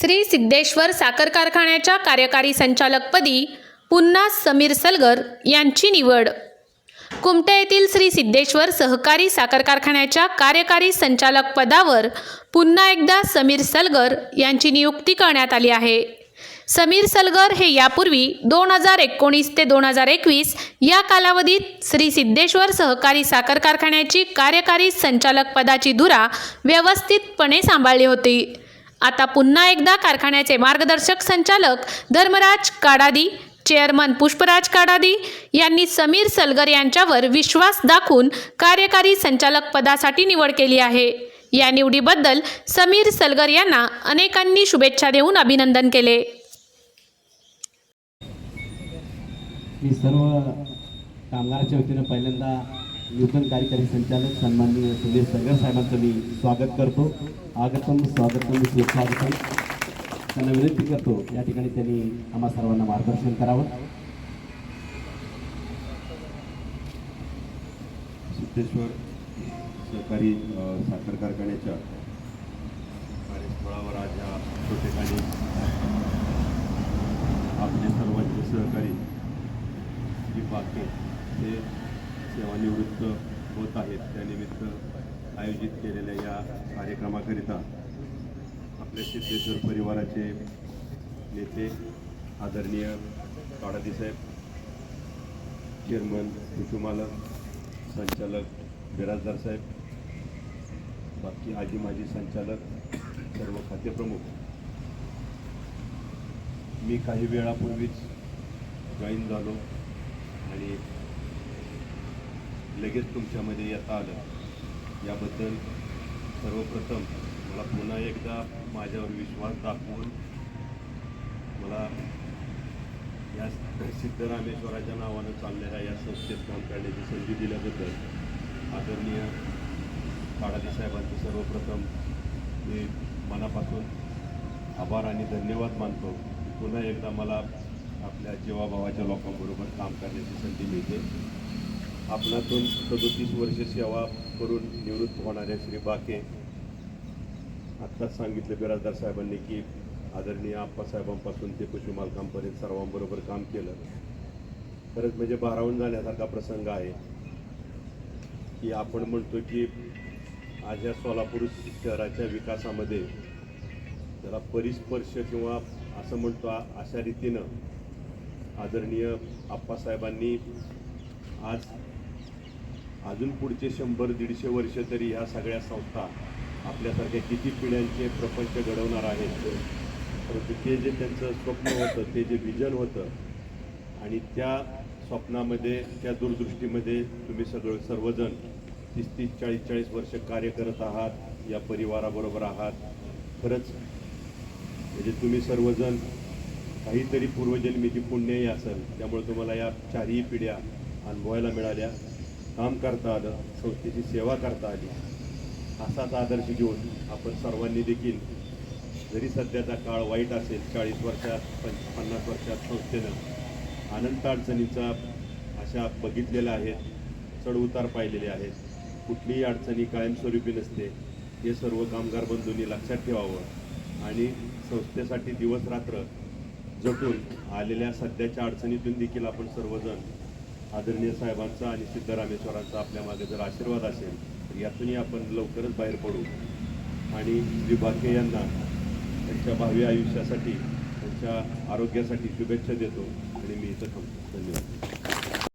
श्री सिद्धेश्वर साखर कारखान्याच्या कार्यकारी संचालकपदी पुन्हा समीर सलगर यांची निवड. कुमटे येथील श्री सिद्धेश्वर सहकारी साखर कारखान्याच्या कार्यकारी संचालक पदावर पुन्हा एकदा समीर सलगर यांची नियुक्ती करण्यात आली आहे. समीर सलगर हे यापूर्वी दोन हजार एकोणीस ते दोन हजार एकवीस या कालावधीत श्री सिद्धेश्वर सहकारी साखर कारखान्याची कार्यकारी संचालक पदाची धुरा व्यवस्थितपणे सांभाळली होती. आता पुन्हा एकदा कारखान्याचे मार्गदर्शक संचालक धर्मराज काडादी चेअरमन पुष्पराज काडादी यांनी समीर सलगर यांच्यावर विश्वास दाखवून कार्यकारी संचालक पदासाठी निवड केली आहे. या निवडीबद्दल समीर सलगर यांना अनेकांनी शुभेच्छा देऊन अभिनंदन केले. मी सर्व कामगाराच्या वतीनं पहिल्यांदा नूतन कार्यकारी संचालक सन्माननीय सुधीर सगर साहेबांचं मी स्वागत करतो. आगतम स्वागतम सुस्वागतम. त्यांना विनंती करतो या ठिकाणी त्यांनी आम्हा सर्वांना मार्गदर्शन करावं. सिद्धेश्वर सहकारी साखर कारखान्याच्या कार्यस्थळावर आज या ठिकाणी आपले सर्वांचे सहकारी जी बाके हे सेवानिवृत्त होत आहेत. त्यानिमित्त आयोजित केलेल्या या कार्यक्रमाकरिता आपल्या सिद्धेश्वर परिवाराचे नेते आदरणीय काडादी साहेब चेअरमन कुटुंबालक संचालक बिराजदार साहेब बाकी आजी माजी संचालक सर्व खातेप्रमुख मी काही वेळापूर्वीच जॉईन झालो आणि लगेच तुमच्यामध्ये येता आलं. याबद्दल सर्वप्रथम मला पुन्हा एकदा माझ्यावर विश्वास दाखवून मला या सिद्धरामेश्वराच्या नावानं चाललेल्या या संस्थेत काम करण्याची संधी दिल्याबद्दल आदरणीय काळाजी साहेबांचे सर्वप्रथम मी मनापासून आभार आणि धन्यवाद मानतो. पुन्हा एकदा मला आपल्या जीवाभावाच्या लोकांबरोबर काम करण्याची संधी मिळते. आपणातून सदोतीस वर्ष सेवा करून निवृत्त होणाऱ्या श्री बाके आत्ताच सांगितलं बिराजदार साहेबांनी की आदरणीय आप्पासाहेबांपासून ते पशुमालकांपर्यंत सर्वांबरोबर काम केलं. खरंच म्हणजे भारावून जाण्यासारखा प्रसंग आहे. की आपण म्हणतो की आज या सोलापूर शहराच्या विकासामध्ये त्याला परिस्पर्श किंवा असं म्हणतो अशा रीतीनं आदरणीय आप्पासाहेबांनी आज अजून पुढचे शंभर दीडशे वर्ष तरी ह्या सगळ्या संस्था आपल्यासारख्या किती पिढ्यांचे प्रपंच घडवणार आहेत. परंतु ते जे त्यांचं स्वप्न होतं ते जे विजन होतं आणि त्या स्वप्नामध्ये त्या दूरदृष्टीमध्ये तुम्ही सगळं सर्वजण तीस तीस चाळीस चाळीस वर्ष कार्य करत आहात या परिवाराबरोबर आहात. खरंच म्हणजे तुम्ही सर्वजण काहीतरी पूर्वजन्मीची पुण्यही असेल त्यामुळे तुम्हाला या चारही पिढ्या अनुभवायला मिळाल्या. काम करता आलं संस्थेची सेवा करता आली असाच आदर्श घेऊन आपण सर्वांनी देखील जरी सध्याचा काळ वाईट असेल चाळीस वर्षात पंच पन्नास वर्षात संस्थेनं अनंत अडचणीचा अशा बघितलेल्या आहेत चढउतार पाहिलेले आहेत. कुठलीही अडचणी कायमस्वरूपी नसते. हे सर्व कामगार बंधूंनी लक्षात ठेवावं आणि संस्थेसाठी दिवसरात्र जपून जटून आलेल्या सध्याच्या अडचणीतून देखील आपण सर्वजण आदरणीय साहेबांचा आणि सिद्धरामेश्वरांचा आपल्या मागे जर आशीर्वाद असेल तर यातूनही आपण लवकरच बाहेर पडू. आणि श्री बाके यांना त्यांच्या भावी आयुष्यासाठी त्यांच्या आरोग्यासाठी शुभेच्छा देतो आणि मी इथं थांबतो. धन्यवाद.